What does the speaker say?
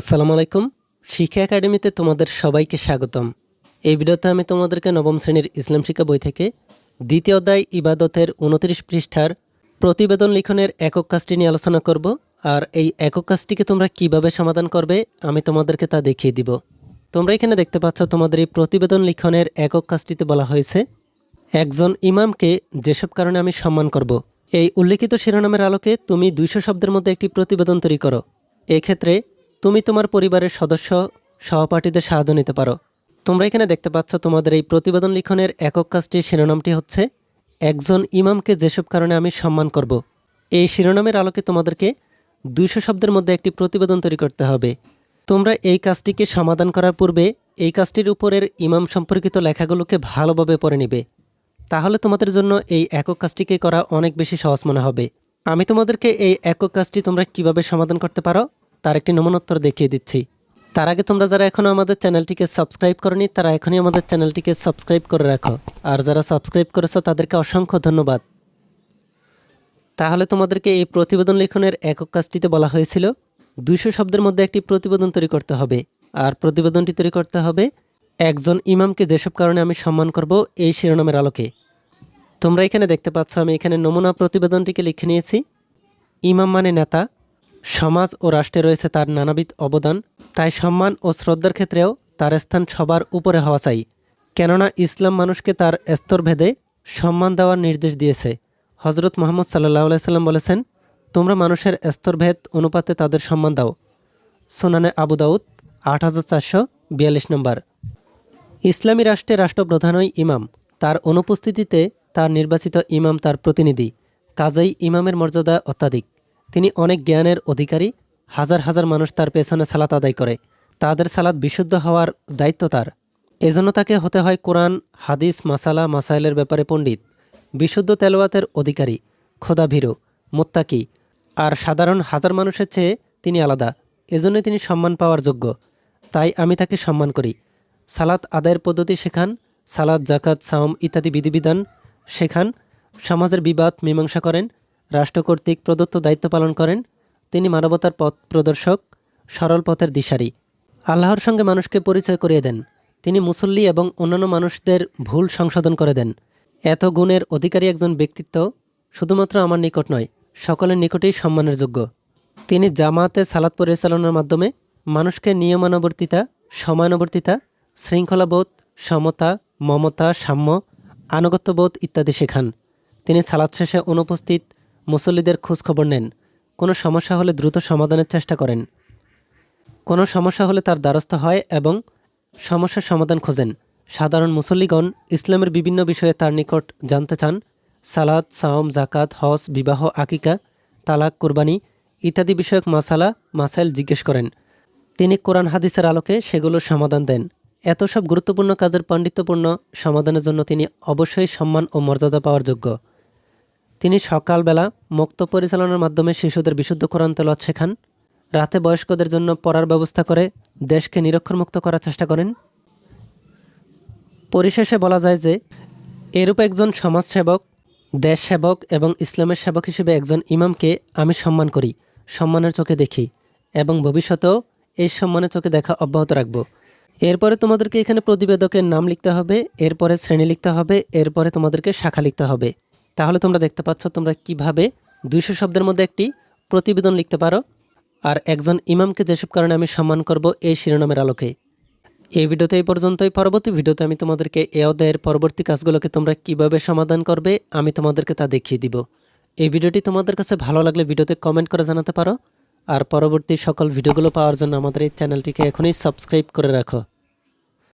আসসালামু আলাইকুম। শিক্ষা একাডেমিতে তোমাদের সবাইকে স্বাগতম। এই ভিডিওতে আমি তোমাদেরকে নবম শ্রেণির ইসলাম শিক্ষা বই থেকে দ্বিতীয় অধ্যায় ইবাদতের উনত্রিশ পৃষ্ঠার প্রতিবেদন লিখনের একক কাজটি নিয়ে আলোচনা করব আর এই একক কাজটিকে তোমরা কীভাবে সমাধান করবে আমি তোমাদেরকে তা দেখিয়ে দিব। তোমরা এখানে দেখতে পাচ্ছ তোমাদের এই প্রতিবেদন লিখনের একক কাজটিতে বলা হয়েছে, একজন ইমামকে যেসব কারণে আমি সম্মান করব, এই উল্লেখিত শিরোনামের আলোকে তুমি দুইশো শব্দের মধ্যে একটি প্রতিবেদন তৈরি করো। এক্ষেত্রে তুমি তোমার পরিবারের সদস্য, সহপাঠীদের সাহায্য নিতে পারো। তোমরা এখানে দেখতে পাচ্ছ তোমাদের এই প্রতিবেদন লিখনের একক কাজটির শিরোনামটি হচ্ছে, একজন ইমামকে যেসব কারণে আমি সম্মান করব, এই শিরোনামের আলোকে তোমাদেরকে দুইশো শব্দের মধ্যে একটি প্রতিবেদন তৈরি করতে হবে। তোমরা এই কাজটিকে সমাধান করার পূর্বে এই কাজটির উপরের ইমাম সম্পর্কিত লেখাগুলোকে ভালোভাবে পড়ে নিবে। তাহলে তোমাদের জন্য এই একক কাজটিকে করা অনেক বেশি সহজ মনে হবে। আমি তোমাদেরকে এই একক কাজটি তোমরা কীভাবে সমাধান করতে পারো তার একটি নমনোত্তর দেখিয়ে দিচ্ছি। তার আগে তোমরা যারা এখনও আমাদের চ্যানেলটিকে সাবস্ক্রাইব করনি, তারা এখনই আমাদের চ্যানেলটিকে সাবস্ক্রাইব করে রাখো। আর যারা সাবস্ক্রাইব করেছ, তাদেরকে অসংখ্য ধন্যবাদ। তাহলে তোমাদেরকে এই প্রতিবেদন লেখনের একক কাজটিতে বলা হয়েছিল, দুইশো শব্দের মধ্যে একটি প্রতিবেদন তৈরি করতে হবে। আর প্রতিবেদনটি তৈরি করতে হবে, একজন ইমামকে যেসব কারণে আমি সম্মান করব এই শিরোনামের আলোকে। তোমরা এখানে দেখতে পাচ্ছ, আমি এখানে নমুনা প্রতিবেদনটিকে লিখে নিয়েছি। ইমাম মানে নেতা সমাজ ও রাষ্ট্রে রয়েছে তার নানাবিধ অবদান, তাই সম্মান ও শ্রদ্ধার ক্ষেত্রেও তার স্থান সবার উপরে হওয়া চাই। কেননা ইসলাম মানুষকে তার স্তরভেদে সম্মান দেওয়ার নির্দেশ দিয়েছে। হজরত মোহাম্মদ সাল্লাহ সাল্লাম বলেছেন, তোমরা মানুষের স্তরভেদ অনুপাতে তাদের সম্মান দাও। সোনানে আবু দাউদ, আট হাজার চারশো বিয়াল্লিশ নম্বর। ইসলামী রাষ্ট্রে রাষ্ট্রপ্রধানই ইমাম। তার অনুপস্থিতিতে তার নির্বাচিত ইমাম তার প্রতিনিধি। কাজেই ইমামের মর্যাদা অত্যাধিক। তিনি অনেক জ্ঞানের অধিকারী, হাজার হাজার মানুষ তার পেছনে সালাত আদায় করে। তাদের সালাত বিশুদ্ধ হওয়ার দায়িত্ব তার। এজন্য তাকে হতে হয় কোরআন, হাদিস, মাসালা, মাসাইলের ব্যাপারে পণ্ডিত। বিশুদ্ধ তেলোয়াতের অধিকারী, খোদাভীরু, মোত্তাকি আর সাধারণ হাজার মানুষের চেয়ে তিনি আলাদা। এজন্য তিনি সম্মান পাওয়ার যোগ্য। তাই আমি তাকে সম্মান করি। সালাত আদায়ের পদ্ধতি শেখান সালাদ জাকাত সাওম ইত্যাদি বিধিবিধান শেখান, সমাজের বিবাদ, মীমাংসা করেন রাষ্ট্র কর্তৃক প্রদত্ত দায়িত্ব পালন করেন। তিনি মানবতার পথ প্রদর্শক, সরল পথের দিশারি। আল্লাহর সঙ্গে মানুষকে পরিচয় করিয়ে দেন। তিনি মুসল্লি এবং অন্যান্য মানুষদের ভুল সংশোধন করে দেন। এত গুণের অধিকারী একজন ব্যক্তিত্ব শুধুমাত্র আমার নিকট নয়, সকলের নিকটেই সম্মানের যোগ্য। তিনি জামাতে সালাত পরিচালনার মাধ্যমে মানুষকে নিয়মানুবর্তিতা, সময়ানুবর্তিতা, শৃঙ্খলাবোধ, সমতা, মমতা, সাম্য, আনুগত্যবোধ ইত্যাদি শেখান। তিনি সালাত শেষে অনুপস্থিত মুসল্লিদের খোঁজখবর নেন। কোনো সমস্যা হলে দ্রুত সমাধানের চেষ্টা করেন। কোনো সমস্যা হলে তার দ্বারস্থ হয় এবং সমস্যার সমাধান খোঁজেন। সাধারণ মুসল্লিগণ ইসলামের বিভিন্ন বিষয়ে তার নিকট জানতে চান। সালাদ সাওম জাকাত হজ, বিবাহ, আকিকা, তালাক, কুরবানি ইত্যাদি বিষয়ক মাসালা, মাসাইল জিজ্ঞেস করেন। তিনি কোরআন হাদিসের আলোকে সেগুলোর সমাধান দেন। এত সব গুরুত্বপূর্ণ কাজের পাণ্ডিত্যপূর্ণ সমাধানের জন্য তিনি অবশ্যই সম্মান ও মর্যাদা পাওয়ার যোগ্য। তিনি সকালবেলা মুক্ত পরিচালনার মাধ্যমে শিশুদের বিশুদ্ধ কোরআন তেলাওয়াত শেখান। রাতে বয়স্কদের জন্য পড়ার ব্যবস্থা করে দেশকে নিরক্ষরমুক্ত করার চেষ্টা করেন। পরিশেষে বলা যায় যে, এরূপ একজন সমাজসেবক দেশ সেবক এবং ইসলামের সেবক হিসেবে একজন ইমামকে আমি সম্মান করি, সম্মানের চোখে দেখি এবং ভবিষ্যতেও এই সম্মানের চোখে দেখা অব্যাহত রাখব। এরপরে তোমাদেরকে এখানে প্রতিবেদকের নাম লিখতে হবে, এরপরে শ্রেণি লিখতে হবে, এরপরে তোমাদেরকে শাখা লিখতে হবে। তাহলে তোমরা দেখতে পাচ্ছ তোমরা কীভাবে দুইশো শব্দের মধ্যে একটি প্রতিবেদন লিখতে পারো। আর একজন ইমামকে যেসব কারণে আমি সম্মান করব এই শিরোনামের আলোকে। এই ভিডিওতে এই পর্যন্তই। পরবর্তী ভিডিওতে আমি তোমাদেরকে এ অধ্যায়ের পরবর্তী কাজগুলোকে তোমরা কীভাবে সমাধান করবে আমি তোমাদেরকে তা দেখিয়ে দিব। এই ভিডিওটি তোমাদের কাছে ভালো লাগলে ভিডিওতে কমেন্ট করে জানাতে পারো। আর পরবর্তী সকল ভিডিওগুলো পাওয়ার জন্য আমাদের এই চ্যানেলটিকে এখনই সাবস্ক্রাইব করে রাখো।